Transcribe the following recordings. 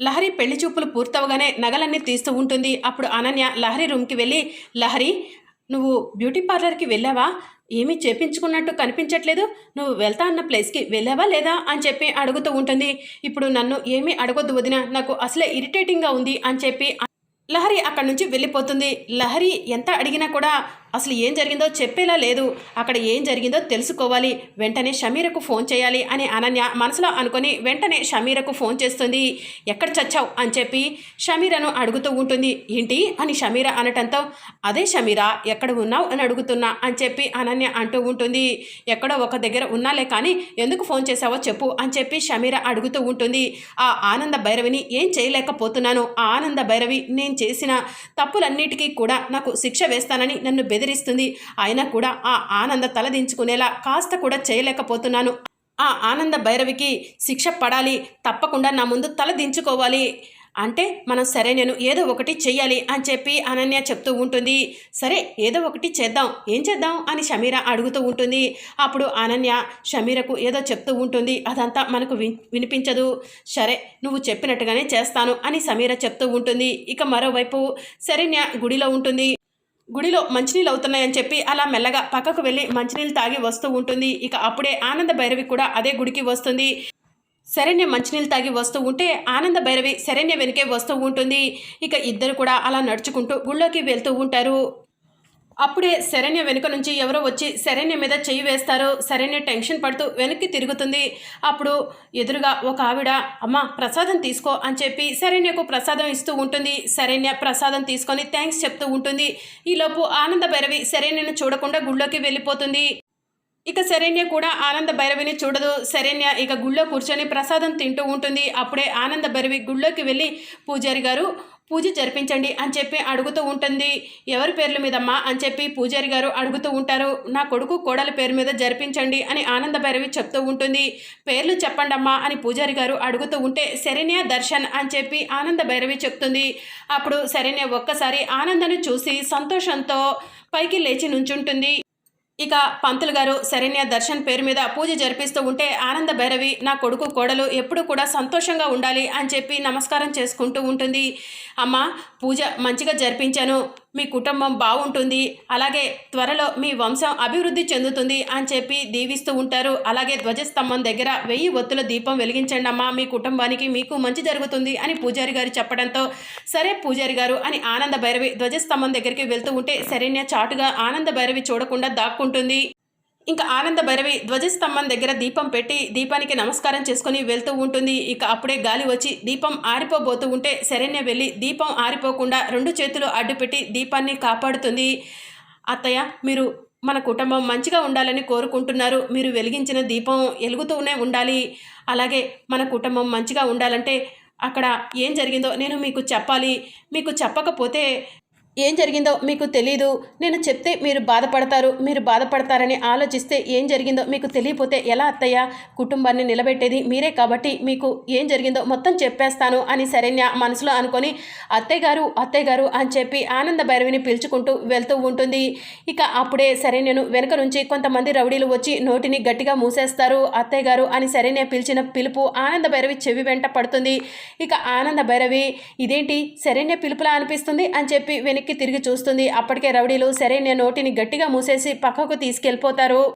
లహరి పెళ్ళి చూపులు పూర్తవగానే నగలన్నీ తీస్తూ ఉంటుంది. అప్పుడు అనన్య లహరి రూమ్కి వెళ్ళి లహరి నువ్వు బ్యూటీ పార్లర్కి వెళ్ళావా? ఏమీ చేపించుకున్నట్టు కనిపించట్లేదు. నువ్వు వెళ్తా అన్న ప్లేస్కి వెళ్ళావా లేదా? అని చెప్పి అడుగుతూ ఉంటుంది. ఇప్పుడు నన్ను ఏమీ అడగొద్దు వదిన నాకు అసలే ఇరిటేటింగ్గా ఉంది అని చెప్పి లహరి అక్కడి నుంచి వెళ్ళిపోతుంది. లహరి ఎంత అడిగినా కూడా అసలు ఏం జరిగిందో చెప్పేలా లేదు. అక్కడ ఏం జరిగిందో తెలుసుకోవాలి. వెంటనే షమీరకు ఫోన్ చేయాలి అని అనన్య మనసులో అనుకొని వెంటనే షమీరకు ఫోన్ చేస్తుంది. ఎక్కడ చచ్చావు? అని చెప్పి షమీరను అడుగుతూ ఉంటుంది. ఏంటి? అని షమీర అనటంతో అదే షమీరా ఎక్కడ ఉన్నావు? అని అడుగుతున్నా అని చెప్పి అనన్య అంటూ ఉంటుంది. ఎక్కడో ఒక దగ్గర ఉన్నాలే కానీ ఎందుకు ఫోన్ చేసావో చెప్పు అని చెప్పి షమీర అడుగుతూ ఉంటుంది. ఆ ఆనంద భైరవిని ఏం చేయలేకపోతున్నాను? ఆ ఆనంద భైరవి నేను చేసిన తప్పులన్నిటికీ కూడా నాకు శిక్ష వేస్తానని నన్ను బెదిరిస్తుంది. అయినా కూడా ఆ ఆనంద తలదించుకునేలా కాస్త కూడా చేయలేకపోతున్నాను. ఆ ఆనంద భైరవికి శిక్ష పడాలి తప్పకుండా నా ముందు తల దించుకోవాలి. అంటే మనం సరే నేను ఏదో ఒకటి చెయ్యాలి అని చెప్పి అనన్య చెప్తూ ఉంటుంది. సరే ఏదో ఒకటి చేద్దాం. ఏం చేద్దాం అని షమీర అడుగుతూ ఉంటుంది. అప్పుడు అనన్య షమీరకు ఏదో చెప్తూ ఉంటుంది. అదంతా మనకు విన్ వినిపించదు. సరే నువ్వు చెప్పినట్టుగానే చేస్తాను అని సమీర చెప్తూ ఉంటుంది. ఇక మరోవైపు శరణ్య గుడిలో ఉంటుంది. గుడిలో మంచినీళ్ళు అవుతున్నాయని చెప్పి అలా మెల్లగా పక్కకు వెళ్ళి మంచినీళ్ళు తాగి వస్తూ ఉంటుంది. ఇక అప్పుడే ఆనంద భైరవి కూడా అదే గుడికి వస్తుంది. శరణ్య మంచినీళ్ళు తాగి వస్తూ ఉంటే ఆనంద భైరవి శరణ్య వెనుకే వస్తూ ఉంటుంది. ఇక ఇద్దరు కూడా అలా నడుచుకుంటూ గుళ్ళోకి వెళ్తూ ఉంటారు. అప్పుడే శరణ్య వెనుక నుంచి ఎవరో వచ్చి శరణ్య మీద చెయ్యి వేస్తారు శరణ్య టెన్షన్ పడుతూ వెనక్కి తిరుగుతుంది. అప్పుడు ఎదురుగా ఒక ఆవిడ అమ్మ ప్రసాదం తీసుకో అని చెప్పి శరణ్యకు ప్రసాదం ఇస్తూ ఉంటుంది. శరణ్య ప్రసాదం తీసుకొని థ్యాంక్స్ చెప్తూ ఉంటుంది. ఈలోపు ఆనంద భైరవి శరణ్యను చూడకుండా గుళ్ళోకి వెళ్ళిపోతుంది. ఇక శరణ్య కూడా ఆనంద భైరవిని చూడదు. శరణ్య ఇక గుళ్ళో కూర్చొని ప్రసాదం తింటూ ఉంటుంది. అప్పుడే ఆనంద భైరవి గుళ్ళోకి వెళ్ళి పూజారి గారు పూజ జరిపించండి అని చెప్పి అడుగుతూ ఉంటుంది. ఎవరి పేర్ల మీదమ్మా అని చెప్పి పూజారి గారు అడుగుతూ ఉంటారు. నా కొడుకు కోడల పేరు మీద జరిపించండి అని ఆనంద భైరవి చెప్తూ ఉంటుంది. పేర్లు చెప్పండమ్మా అని పూజారి గారు అడుగుతూ ఉంటే శరణ్య దర్శన్ అని చెప్పి ఆనంద భైరవి చెప్తుంది. అప్పుడు శరణ్య ఒక్కసారి ఆనందను చూసి సంతోషంతో పైకి లేచి నుంచుంటుంది. ఇక పంతులు గారు శరణ్య దర్శన్ పేరు మీద పూజ జరిపిస్తూ ఉంటే ఆనంద భైరవి నా కొడుకు కోడలు ఎప్పుడు కూడా సంతోషంగా ఉండాలి అని చెప్పి నమస్కారం చేసుకుంటూ ఉంటుంది. అమ్మ పూజ మంచిగా జరిపించాను. మీ కుటుంబం బాగుంటుంది అలాగే త్వరలో మీ వంశం అభివృద్ధి చెందుతుంది అని చెప్పి దీవిస్తూ ఉంటారు. అలాగే ధ్వజస్తంభం దగ్గర వెయ్యి ఒత్తుల దీపం వెలిగించండి అమ్మా మీ కుటుంబానికి మీకు మంచి జరుగుతుంది అని పూజారి గారు చెప్పడంతో సరే పూజారి గారు అని ఆనంద భైరవి ధ్వజస్తంభం దగ్గరికి వెళ్తూ ఉంటే శరణ్య చాటుగా ఆనంద భైరవి చూడకుండా దాక్కుంటుంది. ఇంకా ఆనంద భైరవి ధ్వజస్తంభం దగ్గర దీపం పెట్టి దీపానికి నమస్కారం చేసుకుని వెళ్తూ ఉంటుంది. ఇక అప్పుడే గాలి వచ్చి దీపం ఆరిపోబోతూ ఉంటే శరణ్య వెళ్ళి దీపం ఆరిపోకుండా రెండు చేతులు అడ్డుపెట్టి దీపాన్ని కాపాడుతుంది. అత్తయ్య మీరు మన కుటుంబం మంచిగా ఉండాలని కోరుకుంటున్నారు. మీరు వెలిగించిన దీపం వెలుగుతూనే ఉండాలి. అలాగే మన కుటుంబం మంచిగా ఉండాలంటే అక్కడ ఏం జరిగిందో నేను మీకు చెప్పాలి. మీకు చెప్పకపోతే ఏం జరిగిందో మీకు తెలీదు. నేను చెప్తే మీరు బాధపడతారు మీరు బాధపడతారని ఆలోచిస్తే ఏం జరిగిందో మీకు తెలియపోతే ఎలా అత్తయ్య? కుటుంబాన్ని నిలబెట్టేది మీరే కాబట్టి మీకు ఏం జరిగిందో మొత్తం చెప్పేస్తాను అని శరణ్య మనసులో అనుకొని అత్తయ్య గారు అత్తయ్య గారు అని చెప్పి ఆనంద భైరవిని పిలుచుకుంటూ వెళ్తూ ఉంటుంది. ఇక అప్పుడే శరణ్యను వెనుక నుంచి కొంతమంది రౌడీలు వచ్చి నోటిని గట్టిగా మూసేస్తారు. అత్తయ్య గారు అని శరణ్య పిలిచిన పిలుపు ఆనంద భైరవి చెవి వెంట పడుతుంది. ఇక ఆనంద భైరవి ఇదేంటి? శరణ్య పిలుపులా అనిపిస్తుంది? అని చెప్పి వెనక్కి తిరిగి చూస్తుంది. అప్పటికే రౌడీలు శరణ్య నోటిని గట్టిగా మూసేసి పక్కకు తీసుకెళ్ళిపోతారు.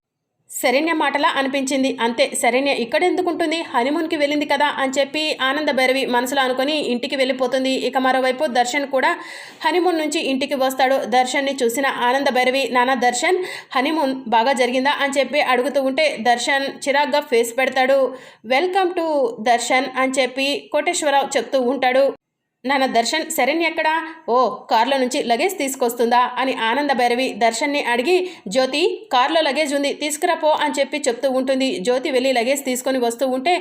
శరణ్య మాటలా అనిపించింది. అంతే శరణ్య ఇక్కడెందుకుంటుంది? హనీమూన్కి వెళ్ళింది కదా అని చెప్పి ఆనంద భైరవి మనసులో అనుకొని ఇంటికి వెళ్ళిపోతుంది. ఇక మరోవైపు దర్శన్ కూడా హనీమూన్ నుంచి ఇంటికి వస్తాడు. దర్శన్ని చూసిన ఆనంద భైరవి నానా దర్శన్ హనీమూన్ బాగా జరిగిందా? అని చెప్పి అడుగుతూ ఉంటే దర్శన్ చిరాగ్గా ఫేస్ పెడతాడు. వెల్కమ్ టు దర్శన్ అని చెప్పి కోటేశ్వరరావు చెప్తూ ఉంటాడు. నాన్న దర్శన్ శరణ్ ఎక్కడా? ఓ కార్లో నుంచి లగేజ్ తీసుకొస్తుందా? అని ఆనంద భైరవి దర్శన్ని అడిగి జ్యోతి కార్లో లగేజ్ ఉంది తీసుకురాపో అని చెప్పి చెప్తూ ఉంటుంది. జ్యోతి వెళ్ళి లగేజ్ తీసుకొని వస్తూ ఉంటే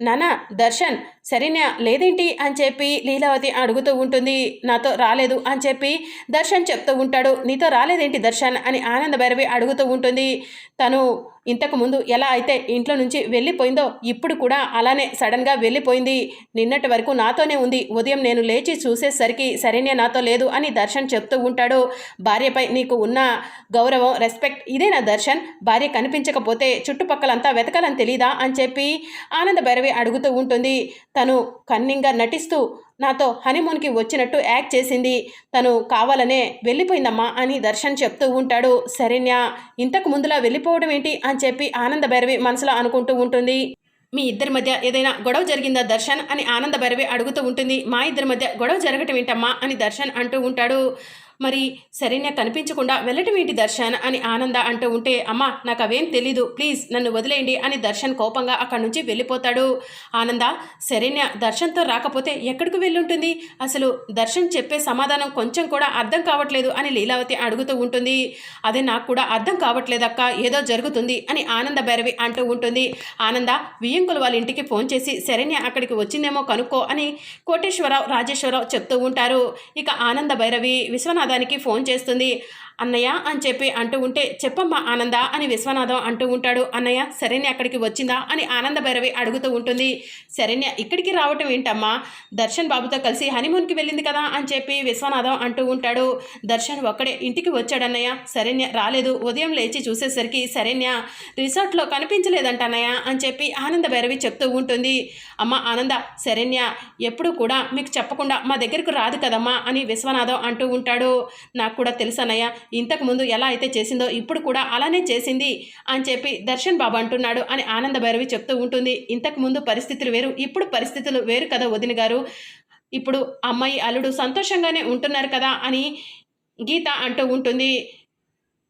నానా దర్శన్ సరేనా లేదేంటి? అని చెప్పి లీలావతి అడుగుతూ ఉంటుంది. నాతో రాలేదు అని చెప్పి దర్శన్ చెప్తూ ఉంటాడు. నీతో రాలేదేంటి దర్శన్? అని ఆనంద భైరవి అడుగుతూ ఉంటుంది. తను ఇంతకు ముందు ఎలా అయితే ఇంట్లో నుంచి వెళ్ళిపోయిందో ఇప్పుడు కూడా అలానే సడన్గా వెళ్ళిపోయింది. నిన్నటి వరకు నాతోనే ఉంది. ఉదయం నేను లేచి చూసేసరికి సరేనే నాతో లేదు అని దర్శన్ చెప్తూ ఉంటాడు. భార్యపై నీకు ఉన్న గౌరవం రెస్పెక్ట్ ఇదేనా దర్శన్? భార్య కనిపించకపోతే చుట్టుపక్కలంతా వెతకాలని తెలీదా? అని చెప్పి ఆనంద భైరవి అడుగుతూ ఉంటుంది. తను కన్నింగా నటిస్తూ నాతో హనీమూన్కి వచ్చినట్టు యాక్ట్ చేసింది. తను కావాలనే వెళ్ళిపోయిందమ్మా అని దర్శన్ చెప్తూ ఉంటాడు. శరణ్య ఇంతకు ముందులా వెళ్ళిపోవడం ఏంటి? అని చెప్పి ఆనంద భైరవి మనసులో అనుకుంటూ ఉంటుంది. మీ ఇద్దరి మధ్య ఏదైనా గొడవ జరిగిందా దర్శన్? అని ఆనంద భైరవి అడుగుతూ ఉంటుంది. మా ఇద్దరి మధ్య గొడవ జరగటం ఏంటమ్మా? అని దర్శన్ అంటూ ఉంటాడు. మరి శరణ్య కనిపించకుండా వెళ్ళటం ఏంటి దర్శన్? అని ఆనంద అంటూ ఉంటే అమ్మా నాకు అవేం తెలీదు. ప్లీజ్ నన్ను వదిలేయండి అని దర్శన్ కోపంగా అక్కడి నుంచి వెళ్ళిపోతాడు. ఆనంద శరణ్య దర్శన్తో రాకపోతే ఎక్కడికి వెళ్ళుంటుంది? అసలు దర్శన్ చెప్పే సమాధానం కొంచెం కూడా అర్థం కావట్లేదు అని లీలావతి అడుగుతూ ఉంటుంది. అదే నాకు కూడా అర్థం కావట్లేదక్క ఏదో జరుగుతుంది అని ఆనంద భైరవి అంటూ ఉంటుంది. ఆనంద వియ్యంకులు వాళ్ళ ఇంటికి ఫోన్ చేసి శరణ్య అక్కడికి వచ్చిందేమో కనుక్కో అని కోటేశ్వరరావు రాజేశ్వరరావు చెప్తూ ఉంటారు. ఇక ఆనంద భైరవి విశ్వనాథ్ విశ్వనాథానికి ఫోన్ చేస్తుంది. అన్నయ్య అని చెప్పి అంటూ ఉంటే చెప్పమ్మా ఆనంద అని విశ్వనాథం అంటూ ఉంటాడు. అన్నయ్య శరణ్య అక్కడికి వచ్చిందా? అని ఆనంద భైరవి అడుగుతూ ఉంటుంది. శరణ్య ఇక్కడికి రావటం ఏంటమ్మా? దర్శన్ బాబుతో కలిసి హనీమూన్కి వెళ్ళింది కదా? అని చెప్పి విశ్వనాథం అంటూ ఉంటాడు. దర్శన్ ఒక్కడే ఇంటికి వచ్చాడన్నయ్య శరణ్య రాలేదు. ఉదయం లేచి చూసేసరికి శరణ్య రిసార్ట్లో కనిపించలేదంట అన్నయ్య అని చెప్పి ఆనంద భైరవి చెప్తూ ఉంటుంది. అమ్మ ఆనంద శరణ్య ఎప్పుడు కూడా మీకు చెప్పకుండా మా దగ్గరకు రాదు కదమ్మా అని విశ్వనాథం అంటూ ఉంటాడు. నాకు కూడా తెలుసు ఇంతకుముందు ఇంతకు ముందు ఎలా అయితే చేసిందో ఇప్పుడు కూడా అలానే చేసింది అని చెప్పి దర్శన్ బాబు అంటున్నాడు అని ఆనంద భైరవి చెప్తూ ఉంటుంది. ఇంతకు ముందు పరిస్థితులు వేరు ఇప్పుడు పరిస్థితులు వేరు కదా వదిన గారు. ఇప్పుడు అమ్మాయి అల్లుడు సంతోషంగానే ఉంటున్నారు కదా అని గీత అంటూ ఉంటుంది.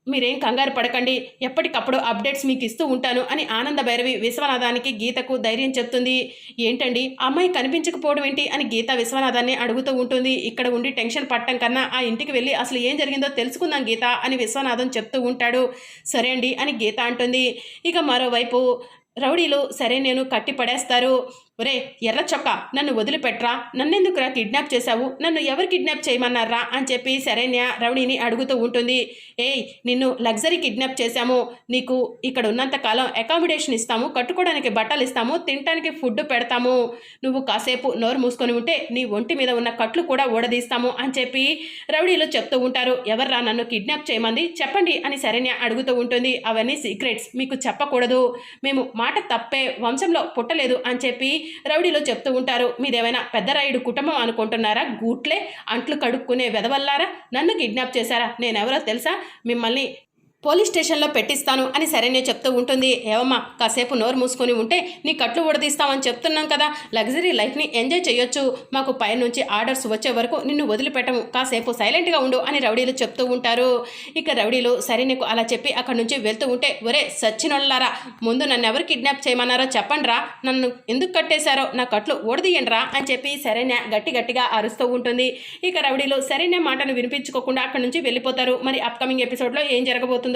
మీరేం కంగారు పడకండి. ఎప్పటికప్పుడు అప్డేట్స్ మీకు ఇస్తూ ఉంటాను అని ఆనంద భైరవి విశ్వనాథానికి గీతకు ధైర్యం చెప్తుంది. ఏంటండి? అమ్మాయి కనిపించకపోవడం ఏంటి? అని గీత విశ్వనాథాన్ని అడుగుతూ ఉంటుంది. ఇక్కడ ఉండి టెన్షన్ పట్టడం కన్నా ఆ ఇంటికి వెళ్ళి అసలు ఏం జరిగిందో తెలుసుకుందాం గీత అని విశ్వనాథం చెప్తూ ఉంటాడు. సరే అండి అని గీత అంటుంది. ఇక మరోవైపు రౌడీలు సరే నేను కట్టి పడేస్తారు. ఒరే ఎర్ర చొక్క నన్ను వదిలిపెట్రా. నన్నెందుకురా కిడ్నాప్ చేశావు? నన్ను ఎవరు కిడ్నాప్ చేయమన్నారా? అని చెప్పి సరైన రౌడీని అడుగుతూ ఉంటుంది. ఏయ్ నిన్ను లగ్జరీ కిడ్నాప్ చేశాము. నీకు ఇక్కడ ఉన్నంతకాలం అకామిడేషన్ ఇస్తాము కట్టుకోవడానికి బట్టలు ఇస్తాము తినడానికి ఫుడ్ పెడతాము. నువ్వు కాసేపు నోరు మూసుకొని ఉంటే నీ ఒంటి మీద ఉన్న కట్లు కూడా ఊడదీస్తాము అని చెప్పి రౌడీలు చెప్తూ ఉంటారు. ఎవర్రా నన్ను కిడ్నాప్ చేయమంది? చెప్పండి అని సరైన అడుగుతూ ఉంటుంది. అవన్నీ సీక్రెట్స్ మీకు చెప్పకూడదు. మేము మాట తప్పే వంశంలో పుట్టలేదు అని చెప్పి రౌడీలో చెప్తూ ఉంటారు. మీరేమైనా పెద్దరాయుడు కుటుంబం అనుకుంటున్నారా? గూట్లే అంట్లు కడుక్కునే వెదవల్లారా నన్ను కిడ్నాప్ చేశారా? నేనెవరో తెలుసా? మిమ్మల్ని పోలీస్ స్టేషన్లో పెట్టిస్తాను అని శరణ్య చెప్తూ ఉంటుంది. ఏవమ్మా కాసేపు నోరు మూసుకొని ఉంటే నీ కట్లు ఉడదీస్తామని చెప్తున్నాం కదా. లగ్జరీ లైఫ్ని ఎంజాయ్ చేయొచ్చు. మాకు పైనుంచి ఆర్డర్స్ వచ్చే వరకు నిన్ను వదిలిపెట్టము. కాసేపు సైలెంట్గా ఉండు అని రౌడీలు చెప్తూ ఉంటారు. ఇక రౌడీలు శరణ్యకు అలా చెప్పి అక్కడి నుంచి వెళ్తూ ఉంటే ఒరే సచ్చినోళ్ళారా ముందు నన్ను ఎవరు కిడ్నాప్ చేయమన్నారో చెప్పండిరా. నన్ను ఎందుకు కట్టేశారో నా కట్లు ఓడదీయండిరా అని చెప్పి శరణ్య గట్టి గట్టిగా అరుస్తూ ఉంటుంది. ఇక రౌడీలు శరణ్య మాటను వినిపించుకోకుండా అక్కడి నుంచి వెళ్ళిపోతారు. మరి అప్కమింగ్ ఎపిసోడ్లో ఏం జరగబోతుందో